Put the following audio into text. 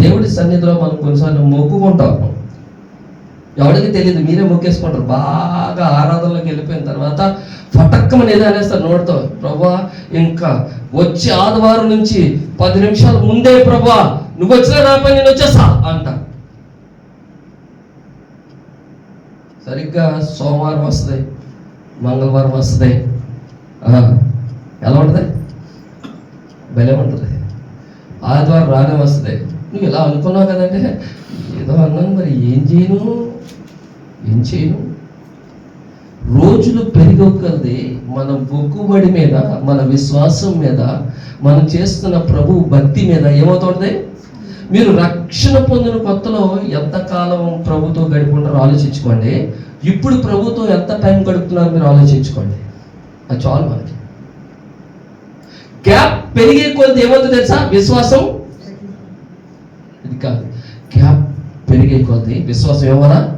దేవుడి సన్నిధిలో మనం కొన్నిసార్లు మొక్కుకుంటాం. ఎవరికి తెలియదు మీరే మొక్కేసుకుంటారు. బాగా ఆరాధనలోకి వెళ్ళిపోయిన తర్వాత ఫటక్కమని ఏదో అనేస్తారు నోటితో ప్రభా ఇంకా వచ్చే ఆదివారం నుంచి పది నిమిషాల ముందే ప్రభా నువ్వు వచ్చినా నా పని నేను వచ్చేస్తా అంట. సరిగ్గా సోమవారం వస్తుంది మంగళవారం వస్తుంది. ఎలా ఉంటుంది? భలే ఉంటుంది. ఆదివారం రానే వస్తుంది. నువ్వు ఇలా అనుకున్నావు కదంటే ఏదో అన్నాను మరి ఏం చేయను? ఏం చేయను? రోజులు పెరిగొక్కది మన బొక్కుబడి మీద మన విశ్వాసం మీద మనం చేస్తున్న ప్రభు భక్తి మీద ఏమవుతుంది మీరు రక్షణ పొందిన కొత్తలో ఎంతకాలం ప్రభుతో గడుపుకుంటారో ఆలోచించుకోండి. ఇప్పుడు ప్రభుతో ఎంత టైం గడుపుతున్నారో మీరు ఆలోచించుకోండి. అది చాలు మనకి. గ్యాప్ పెరిగే కొద్ది ఏమవుతుంది తెలుసా? విశ్వాసం ఇది కాదు గ్యాప్ పెరిగే కొద్ది విశ్వాసం ఏమన్నా పరిణితిలోనికి రావాలి